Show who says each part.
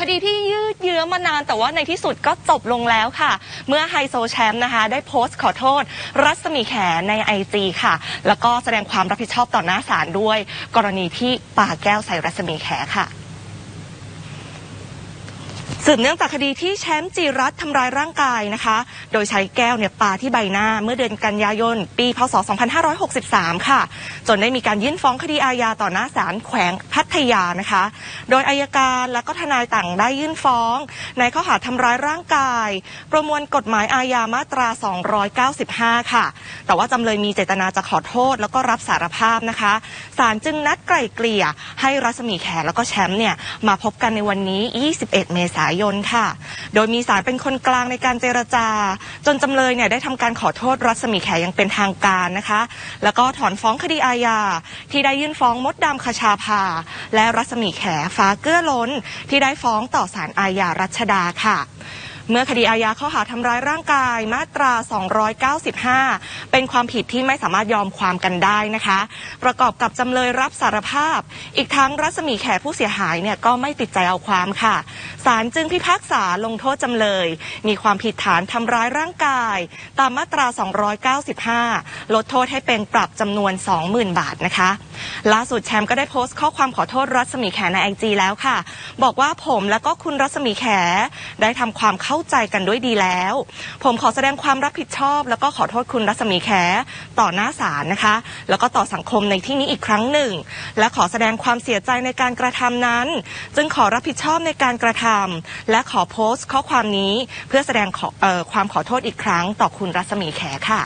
Speaker 1: คดีที่ยืดเยื้อมานานแต่ว่าในที่สุดก็จบลงแล้วค่ะ เมื่อไฮโซแชมป์นะคะ ได้โพสต์ขอโทษ รัศมีแขในไอจีค่ะ แล้วก็แสดงความรับผิดชอบต่อหน้าศาลด้วย กรณีที่ปาแก้วใส่รัศมีแขค่ะ สืบเนื่องจากคดีที่แชมป์จีรัตทำร้ายร่างกายนะคะ โดยใช้แก้วเนี่ยปาที่ใบหน้าเมื่อเดือนกันยายน ปีพศ 2563 ค่ะ จนได้มีการยื่นฟ้องคดีอาญาต่อหน้าศาลแขวงพัทยานะคะ โดยอายการและก็ทนายต่างได้ยื่นฟ้อง ในข้อหาทำร้ายร่างกาย ประมวลกฎหมายอาญามาตรา 295 ค่ะ แต่ว่าจำเลยมีเจตนาจะขอโทษ แล้วก็รับสารภาพนะคะศาลจึงนัดไกล่เกลี่ยให้รัศมีแขแล้วก็แชมป์เนี่ยมาพบกันในวันนี้ 21 เมษายนค่ะ โดยมีศาลเป็นคนกลางในการเจรจา จนจำเลยเนี่ยได้ทำการขอโทษรัศมีแขอย่างเป็นทางการนะคะ แล้วก็ถอนฟ้องคดีอาญาที่ได้ยื่นฟ้องมดดำคชาภา และรัศมีแขฟ้าเกื้อล้น ที่ได้ฟ้องต่อศาลอาญารัชดาค่ะเมื่อคดีอาญาข้อหาทำร้ายร่างกายมาตรา 295 เป็นความผิดที่ไม่สามารถยอมความกันได้นะคะ ประกอบกับจำเลยรับสารภาพ อีกทั้งรัศมีแขผู้เสียหายเนี่ยก็ไม่ติดใจเอาความค่ะ ศาลจึงพิพากษาลงโทษจำเลย มีความผิดฐานทำร้ายร่างกาย ตามมาตรา 295 ลดโทษให้เป็นปรับจำนวน 20,000 บาทนะคะ ล่าสุดแชมป์ก็ได้โพสต์ข้อความขอโทษรัศมีแขในไอจีแล้วค่ะ บอกว่าผมและก็คุณรัศมีแขได้ทำความเข้าใจกันด้วยดีแล้ว ผมขอแสดงความรับผิดชอบ แล้วก็ขอโทษคุณรัศมีแขต่อหน้าศาลนะคะ แล้วก็ต่อสังคมในที่นี้อีกครั้งหนึ่ง และขอแสดงความเสียใจในการกระทำนั้น จึงขอรับผิดชอบในการกระทำและขอโพสต์ข้อความนี้เพื่อแสดงขออความขอโทษอีกครั้งต่อคุณรัศมีแขค่ะ